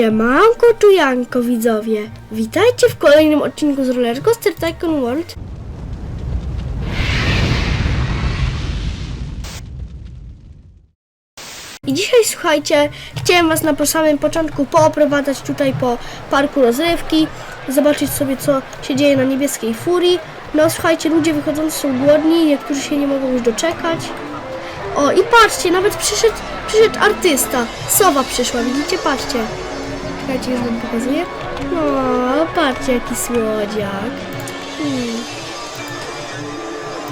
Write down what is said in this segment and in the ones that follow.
Siemanko tu Janko widzowie. Witajcie w kolejnym odcinku z Roller Coaster Tycoon World. I dzisiaj słuchajcie, chciałem was na samym początku pooprowadzać tutaj po parku rozrywki, zobaczyć sobie co się dzieje na niebieskiej furii. No słuchajcie, ludzie wychodzący są głodni, niektórzy się nie mogą już doczekać. O i patrzcie, nawet przyszedł, przyszedł artysta. Sowa przyszła, widzicie? Patrzcie. Czekajcie, już wam pokazuję. No, patrzcie jaki słodziak. Hmm.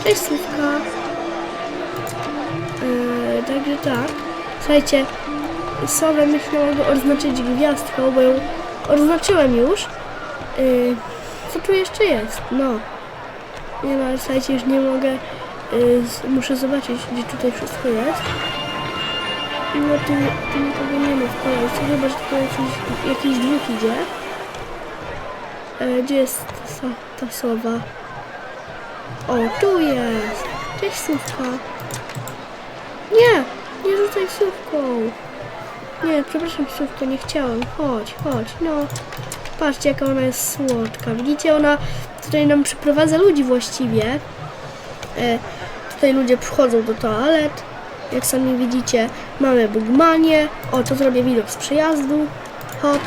Cześć Słówka. Eee, także tak. Słuchajcie, Sowę myślę mogę odznaczyć gwiazdką, bo ją odznaczyłem już. Eee, co tu jeszcze jest? No. Nie no, ale słuchajcie, już nie mogę. Z- muszę zobaczyć, gdzie tutaj wszystko jest. No tu, tu nikogo nie ma w kolejce, chyba że tutaj jakiś, jakiś dwóch idzie. E, gdzie jest ta, ta sowa? O, tu jest! Cześć Słówka! Nie! Nie rzucaj Słówką! Nie, przepraszam Słówko, nie chciałem. Chodź, chodź, no. Patrzcie jaka ona jest słodka. Widzicie, ona tutaj nam przyprowadza ludzi właściwie. E, tutaj ludzie przychodzą do toalet. Jak sami widzicie, mamy bugmanie. O, to zrobię widok z przejazdu. Hop.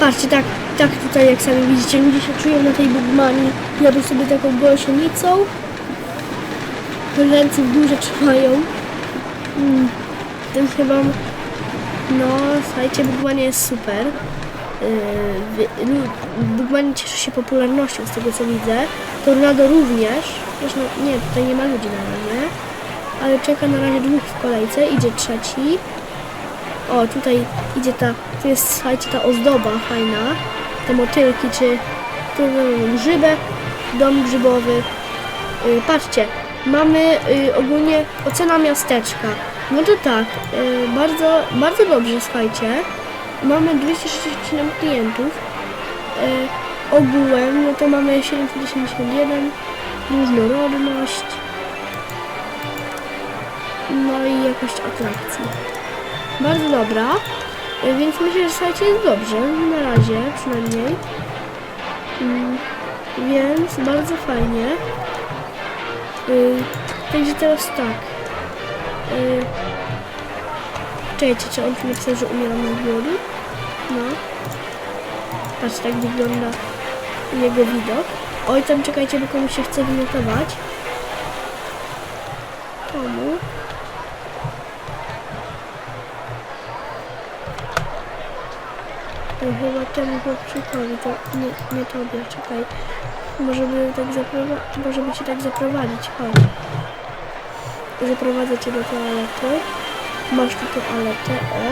Patrzcie, tak, tak tutaj jak sami widzicie, ludzie się czują na tej bugmanii. Jadą sobie taką gąsienicą. Ręce w górze trzymają. Mm, tym chyba... No, słuchajcie, bugmanie jest super. Yy, Bugmanie cieszy się popularnością z tego co widzę. Tornado również. Zresztą nie, tutaj nie ma ludzi na razie ale czeka na razie dwóch w kolejce, idzie trzeci. O, tutaj idzie ta, tu jest, słuchajcie, ta ozdoba fajna, te motylki, czy tu mamy grzybę, dom grzybowy. Yy, patrzcie, mamy yy, ogólnie ocena miasteczka. No to tak, yy, bardzo, bardzo dobrze, słuchajcie. Mamy 267 klientów. Ogółem, no to mamy 781, różnorodność. No i jakość atrakcji. Bardzo dobra. Y, Więc myślę, że słuchajcie jest dobrze. Na razie przynajmniej. Mm, Więc bardzo fajnie. Y, Także teraz tak. Y, Czekajcie, czy on tu napisał, że umieram z głodu? No. Patrz, tak wygląda jego widok. Oj, tam czekajcie, bo komuś się chce wymiotować. Komu? To chyba temu chłopczykowi, to nie, nie tobie, czekaj. Może by tak może by cię tak zaprowadzić, chodź. Zaprowadzę cię do toalety. Masz tu toaletę, o.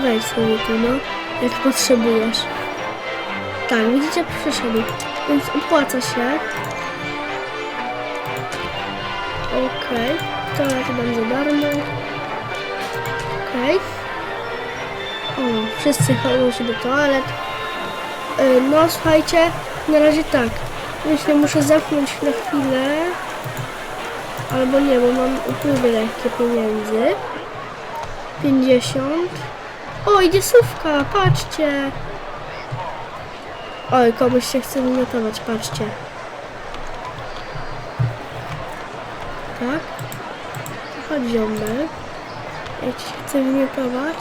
Wejdź sobie tu, no, jak potrzebujesz. Tak, widzicie, przyszedł, więc opłaca się. Okej, toalety dam za Okej. O, wszyscy chodzą się do toalet. Yy, No słuchajcie, na razie tak. Myślę, muszę zamknąć na chwilę. Albo nie, bo mam upływy lekkie pieniędzy. 50. O, idzie słówka, patrzcie. Oj, komuś się chce wymiotować, patrzcie. Tak? Chodź Jak ci się chce wymiotować,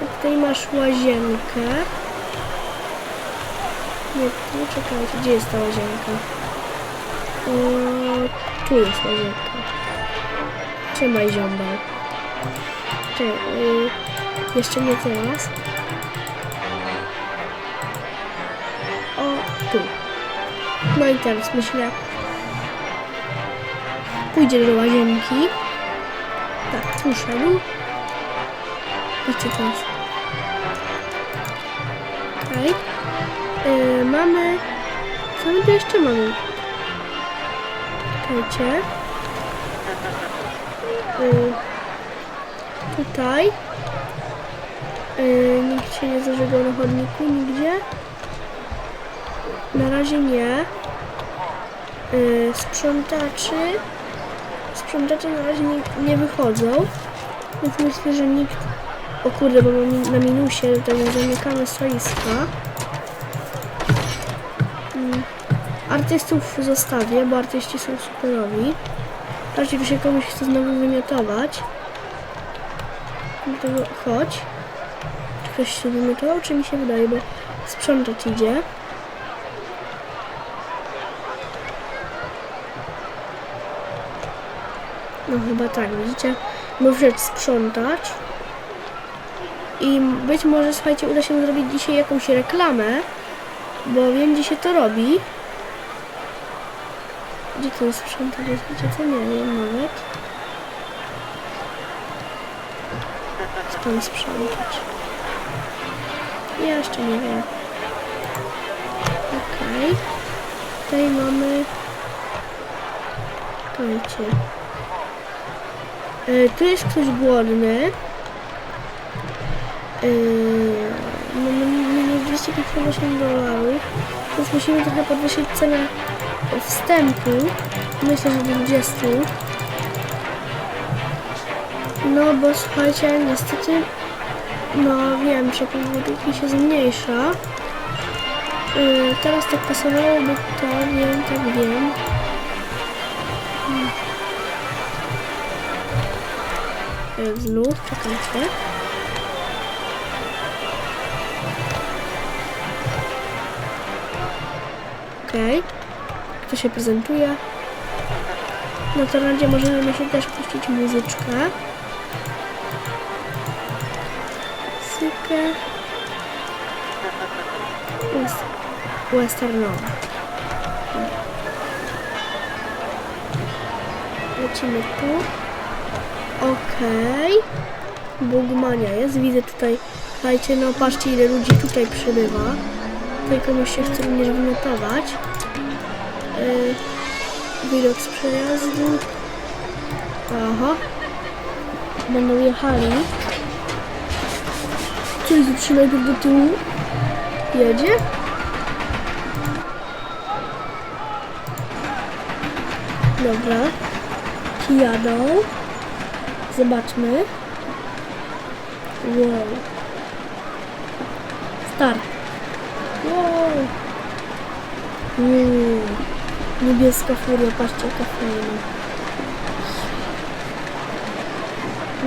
to tutaj masz łazienkę. Nie, nie czekajcie, gdzie jest ta łazienka? O, tu jest łazienka. Trzymaj ziombel. Czekaj, y, jeszcze nie teraz. O, tu. No i teraz myślę, pójdzie do łazienki. Tak, tu. Patrzcie teraz. Okej. Yy, mamy... Co my tu jeszcze mamy? Czekajcie. Yy, tutaj. Yy, nikt się nie zażegał na chodniku, nigdzie. Na razie nie. Yy, sprzątaczy. Sprzątacze na razie nie, nie wychodzą. Więc myślę, że nikt... O kurde, bo mam na minusie, tutaj zamykamy stoiska. Mm. Artystów zostawię, bo artyści są superowi. Raczej tu się komuś chce znowu wymiotować. Dlatego chodź. Czy ktoś się wymiotował, czy mi się wydaje, bo sprzątać idzie. No chyba tak, widzicie? Muszę sprzątać. I być może, słuchajcie, uda się zrobić dzisiaj jakąś reklamę, bo wiem, gdzie się to robi. Gdzie to jest sprzątać? Wiecie? Nie wiem nawet. Skąd sprzątać? Ja jeszcze nie wiem. Okej. Tutaj mamy... Czekajcie. E, tu jest ktoś głodny. E, no, mamy 258 dolarów. Więc musimy trochę podwyższyć cenę wstępu. Myślę, że do 20. No bo słuchajcie, niestety, no wiem, że pół gotówki się zmniejsza. Yy, teraz tak pasowałoby to, wiem, tak wiem. Hmm. Yy, znów, czekajcie. Okej. Kto się prezentuje? Na tornadzie możemy się też puścić muzyczkę. Sykę. West, westernowa. Lecimy tu. Okej. Bugmania jest. Widzę tutaj, słuchajcie, no patrzcie ile ludzi tutaj przybywa. Tutaj komuś się chce również wynotować. Yy, widok z przejazdu. Aha. Będą jechali. Coś najpierw do tyłu. Jedzie? Dobra. Jadą. Zobaczmy. Wow. Start. Wow. Uuu. Niebieska furia, patrzcie jaka fajna.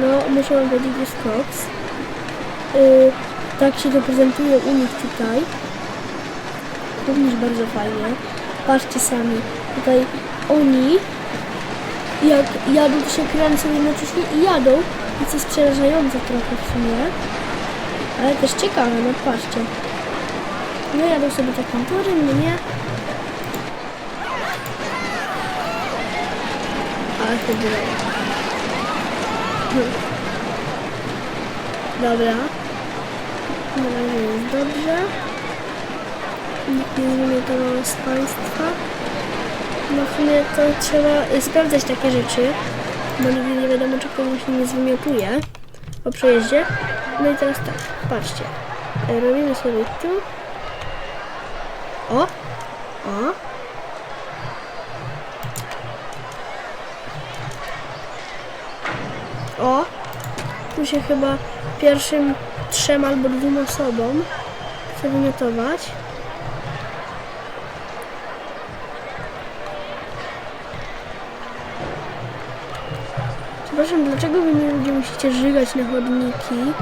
No, muszę wam powiedzieć, jest koks. Yy, tak się to prezentuje u nich tutaj. Również bardzo fajnie. Patrzcie sami. Tutaj oni jak jadą, się kręcą jednocześnie i jadą. I co jest przerażające trochę w sumie. Ale też ciekawe, no patrzcie. No jadą sobie takim torem, nie? Dobra. Na razie jest dobrze. Nikt nie zwymiotował z Państwa. No w sumie to trzeba y, sprawdzać takie rzeczy, bo nigdy nie wiadomo, czy komuś nie zwymiotuje po przejeździe. No i teraz tak, patrzcie. Robimy sobie tu. O! O! O! Tu się chyba pierwszym trzem albo dwóm osobom chce wymiotować. Przepraszam, dlaczego wy mi ludzie musicie żygać na chodniki?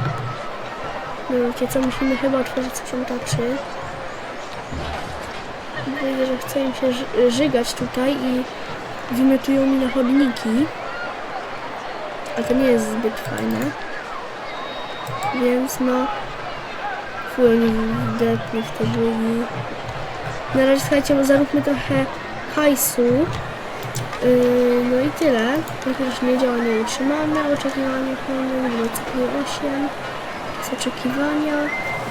No wiecie co, musimy chyba otworzyć sprzątaczy. Widzę, że chce im się ży- żygać tutaj i wymiotują mi na chodniki. A to nie jest zbyt fajne. Więc no... Fuj, oni wdepnie w te żygi. Na razie słuchajcie, zaróbmy trochę hajsu. Yy, no i tyle. Chociaż nie działa nieutrzymane. Oczekiwania pełne. Cykli 8. Z oczekiwania.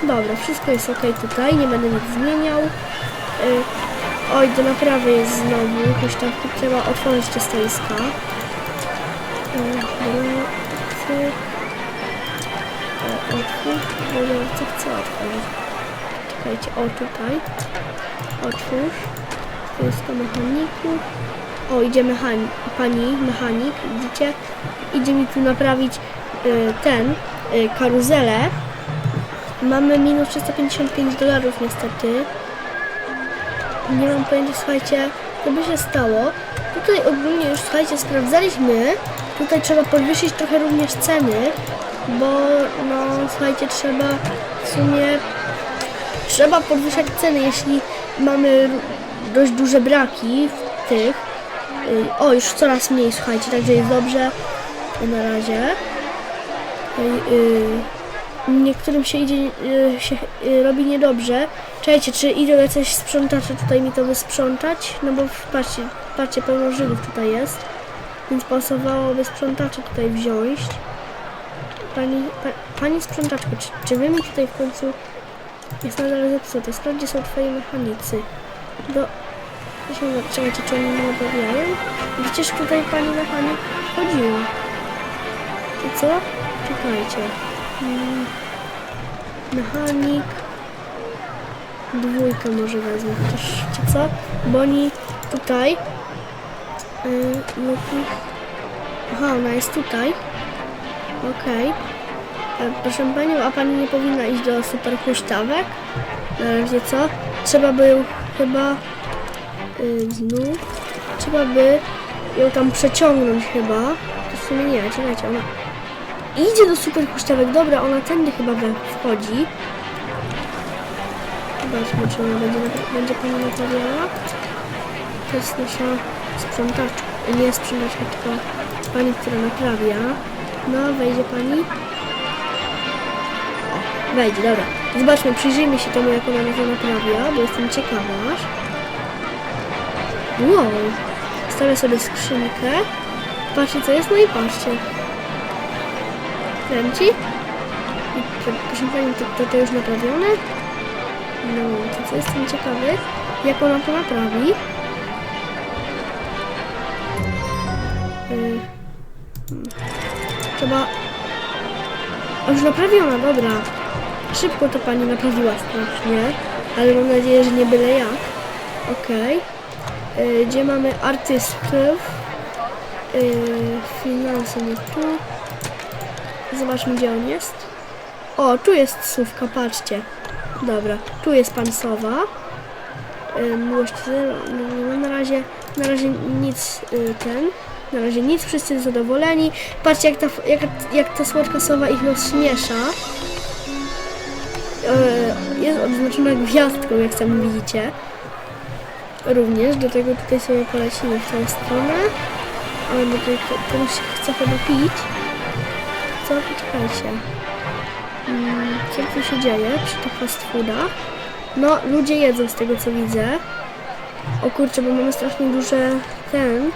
Dobra, wszystko jest ok tutaj. Nie będę nic zmieniał. Yy, oj, do naprawy jest znowu. Jakoś tam trzeba otworzyć te stoiska. Cyk. O, otwórz. Bodawca chce otworzyć. Czekajcie, o tutaj. Otwórz. To jest to mechaników. O, idzie mechanik, pani mechanik, widzicie? Idzie mi tu naprawić y, ten, y, karuzelę. Mamy minus 355 dolarów niestety. Nie mam pojęcia, słuchajcie, co by się stało. Tutaj ogólnie już, słuchajcie, sprawdzaliśmy. Tutaj trzeba podwyższyć trochę również ceny, bo no, słuchajcie, trzeba w sumie trzeba podwyższać ceny, jeśli mamy dość duże braki w tych. Y, O, już coraz mniej, słuchajcie, także jest dobrze na razie. Y, y, Niektórym się idzie, się robi niedobrze. Czekajcie, czy idą jacyś sprzątacze tutaj mi to wysprzątać? No bo patrzcie, patrzcie, pełno Żydów tutaj jest. Więc pasowałoby sprzątacze tutaj wziąć. Pani, pa, pani sprzątaczko, czy, czy wy mi tutaj w końcu jest nadal zepsute? Sprawdź, gdzie są twoi mechanicy. Do... Czekajcie, czy oni nie naprawiają? Przecież tutaj pani mechanik chodziła. I co? Czekajcie. Mm, Mechanik. Dwójkę może wezmę, chociaż wiecie co? Bo oni tutaj. Yy, no Aha, ona jest tutaj. Okej. E, Proszę panią, a pani nie powinna iść do super huśtawek? Na razie co? Trzeba by ją chyba yy, znów. Trzeba by ją tam przeciągnąć chyba. To w sumie nie, czekajcie, ona idzie do super huśtawek. Dobra, ona tędy chyba wchodzi. Zobaczmy, czy ona będzie, będzie pani naprawiała. To jest nasza sprzątaczka. Nie sprzątaczka, tylko pani, która naprawia. No, wejdzie pani. O, wejdzie, dobra. Zobaczmy, przyjrzyjmy się temu, jak ona to naprawia, bo jestem ciekawa. Wow. Stawię sobie skrzynkę. Patrzcie, co jest, no i patrzcie. Kręci. Proszę Pani, to, to, to już naprawione? No, to co jestem ciekawy, jak ona to naprawi. Trzeba... O, Już naprawiona, dobra. Szybko to pani naprawiła strasznie, ale mam nadzieję, że nie byle jak. Okej. Yy, Gdzie mamy artystów? Yy, finanse nie tu. Zobaczmy, gdzie on jest. O, tu jest słówka, patrzcie. Dobra, tu jest pan Sowa. Yy, miłość na razie, na razie nic yy, ten. Na razie nic, wszyscy zadowoleni. Patrzcie, jak ta, jak, jak ta słodka sowa ich rozśmiesza. Yy, jest odznaczona gwiazdką, jak sami widzicie. Również, do tego tutaj sobie polecimy w tą stronę. Ale tutaj ko- komuś chce chyba pić. Co? Poczekajcie. Mm, co tu się dzieje przy tych fast foodach? No, ludzie jedzą z tego co widzę. O kurczę, bo mamy strasznie duże ten.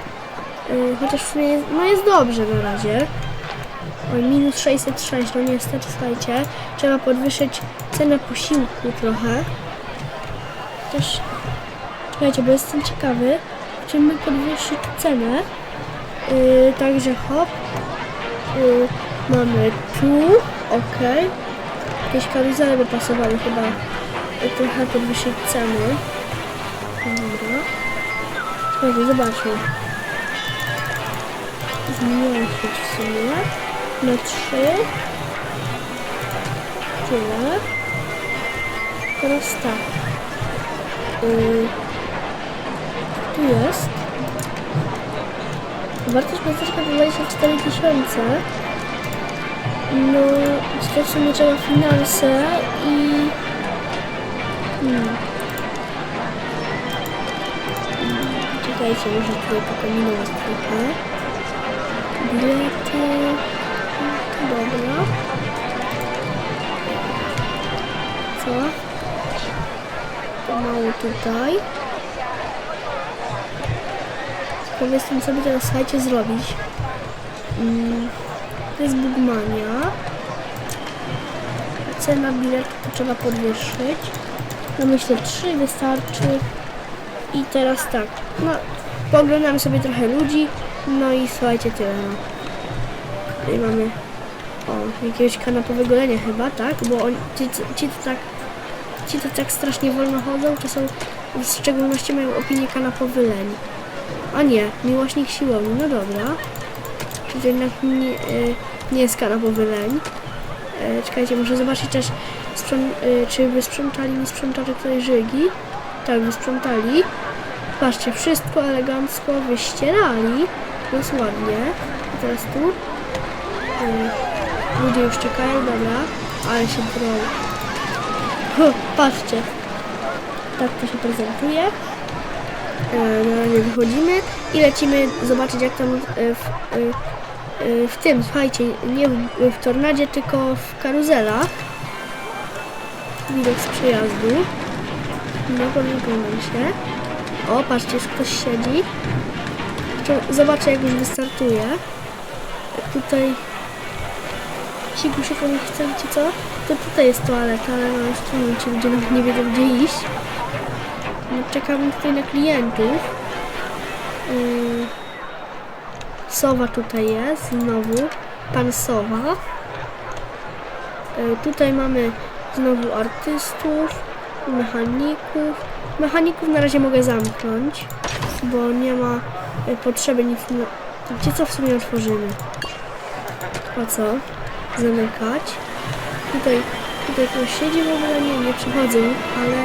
Yy, chociaż w sumie jest, no jest dobrze na razie. Oj, minus 606, no niestety, słuchajcie. Trzeba podwyższyć cenę posiłku trochę. Też, słuchajcie, bo jestem ciekawy, czy my podwyższyć cenę. Yy, także hop. Yy, mamy tu, ok. Jakieś karuzele by pasowały chyba trochę podwyższyć ceny. Dobra. Słuchajcie, zobaczmy. Zmniejszyć w sumie na 3. Tyle. Teraz tak. Yy, tu jest. Wartość miasteczka to 24 tysiące. No, sumie trzeba finanse i... Hmm. Hmm, Czekajcie, może tutaj tylko minęło trochę. Bilety... Dobra. Co? Pomału tutaj. Powiedzmy sobie teraz, słuchajcie, zrobić. Mm, to jest Bugmania. Cena biletu trzeba podwyższyć. No myślę 3 wystarczy. I teraz tak, no pooglądamy sobie trochę ludzi. No i słuchajcie, tyle no. Tutaj mamy o, jakiegoś kanapowego lenia chyba, tak? Bo oni, ci, ci, to tak, ci to tak strasznie wolno chodzą, to są w szczególności mają opinię kanapowy leń. A nie, miłośnik siłowni, no dobra. Czyli jednak nie, y, Nie jest kanapowy leń. E, czekajcie, muszę zobaczyć też, e, czy wysprzątali mi sprzątacze tutaj żygi. Tak, wysprzątali. Patrzcie, wszystko elegancko wyścierali. Jest ładnie. Teraz tu. Ludzie już czekają, dobra. Ale się brą. Patrzcie. Tak to się prezentuje. E, na razie wychodzimy i lecimy zobaczyć jak tam e, w, e, w tym, słuchajcie, nie w, w tornadzie, tylko w karuzelach. Widok z przejazdu. No podróżujmy się. O, patrzcie, już ktoś siedzi. Zobaczę jak już wystartuje. Tutaj Siku komuś chce, wiecie co? To tutaj jest toaleta, ale no już ci ludzie nawet nie wiedzą gdzie iść. No, czekamy tutaj na klientów. Yy, Sowa tutaj jest, znowu. Pan Sowa. Yy, tutaj mamy znowu artystów, mechaników. Mechaników na razie mogę zamknąć, bo nie ma yy, potrzeby nic. No, gdzie co w sumie otworzymy? Po co? Zamykać. Tutaj, tutaj ktoś siedzi w ogóle? Nie, nie przychodzą, ale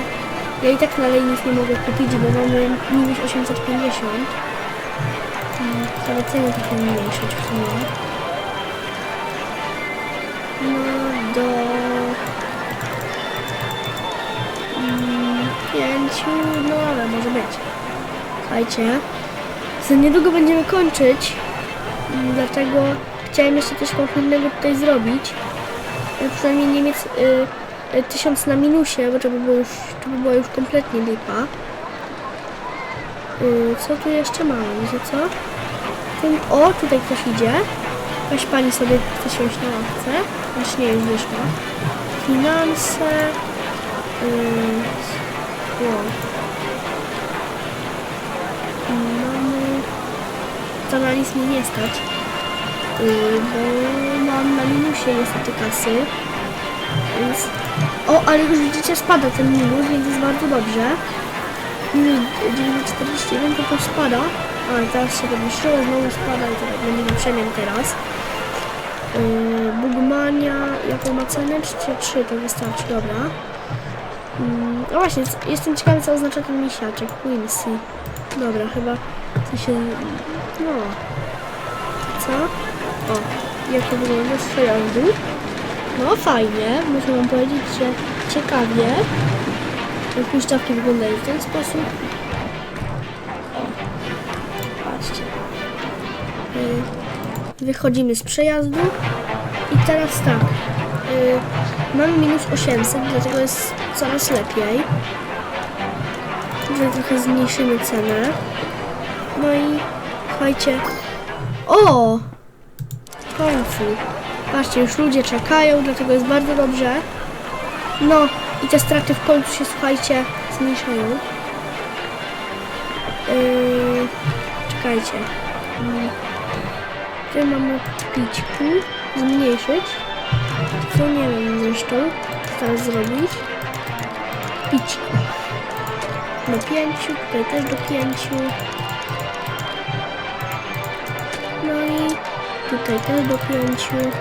ja i tak dalej nic nie mogę kupić, bo mamy minus 850. Mm, Ale ceny trochę mniejsze w sumie. No pięciu, no ale może być. Słuchajcie, za niedługo będziemy kończyć, mm, dlatego chciałem jeszcze coś konkretnego tutaj zrobić. E, Przynajmniej nie mieć y, y, tysiąc na minusie, bo to by było już, to by była już kompletnie lipa. Y, co tu jeszcze mamy, wiecie co? Ten, o, tutaj ktoś idzie. Jakaś pani sobie chce na ławce. Znaczy nie, już wyszła. Finanse. Yy, Mamy... To na nic mnie nie stać. Yy, bo mam na minusie niestety kasy. Więc... O, ale już widzicie, spada ten minus, więc jest bardzo dobrze. Minus 941 to to spada. A, teraz się podwyższyło, znowu spada i to tak będzie przemian teraz. Yy, Bugmania, jaką ma cenę? 3, to wystarczy, dobra. Mm, No właśnie, jestem ciekawy co oznacza ten misiaczek, Quincy. Dobra, chyba to się... no... Co? O, jak to wygląda z przejazdu? No fajnie, muszę wam powiedzieć, że ciekawie. Huśtawki wyglądają w ten sposób. O. Y, Wychodzimy z przejazdu i teraz tak. Mamy minus 800, dlatego jest coraz lepiej. Tutaj trochę zmniejszymy cenę. No i słuchajcie. O! W końcu. Patrzcie, już ludzie czekają, dlatego jest bardzo dobrze. No i te straty w końcu się, słuchajcie, zmniejszają. Yy, czekajcie. Mm. Tutaj mamy pićku. Zmniejszyć. Co nie wiem zresztą, co teraz zrobić. Pićku. Do pięciu, tutaj też do pięciu. No i tutaj też do pięciu.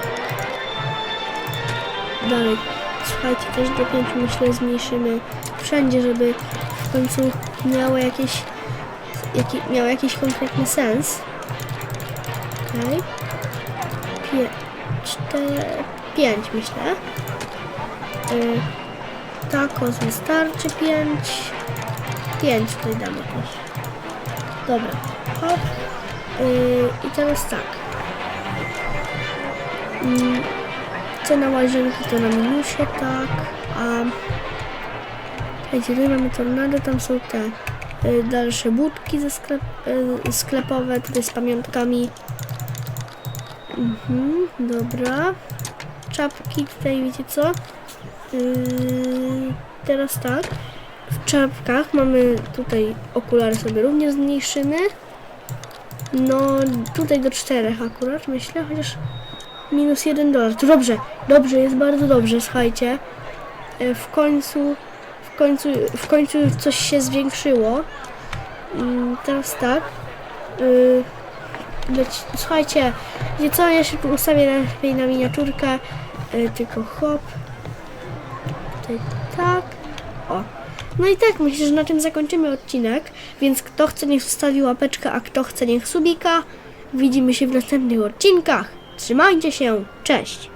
Dalej, słuchajcie, też do pięciu myślę zmniejszymy wszędzie, żeby w końcu miało jakieś, jaki, miało jakiś konkretny sens. Okej. Pie, cztery, pięć myślę. Y, tacos wystarczy pięć. Pięć tutaj damy też. Dobra, hop. Y, I teraz tak. Mm, Cena łazienki to na minusie, tak. A Słuchajcie, tutaj mamy tornado, tam są te y, dalsze budki ze sklep, y, sklepowe, tutaj z pamiątkami. Mhm, dobra. Czapki tutaj, wiecie co? Yy, teraz tak. W czapkach mamy tutaj okulary sobie również zmniejszymy. No, tutaj do czterech akurat, myślę, chociaż minus jeden dolar. To dobrze, dobrze, jest bardzo dobrze, słuchajcie. E, W końcu, w końcu, w końcu coś się zwiększyło. Mm, Teraz tak. Y, leci. Słuchajcie, wiecie co, ja się tu ustawię lepiej na miniaturkę, tylko hop. Tutaj tak. O. No i tak, myślę, że na tym zakończymy odcinek, więc kto chce niech zostawi łapeczkę, a kto chce niech subika. Widzimy się w następnych odcinkach. Trzymajcie się, cześć!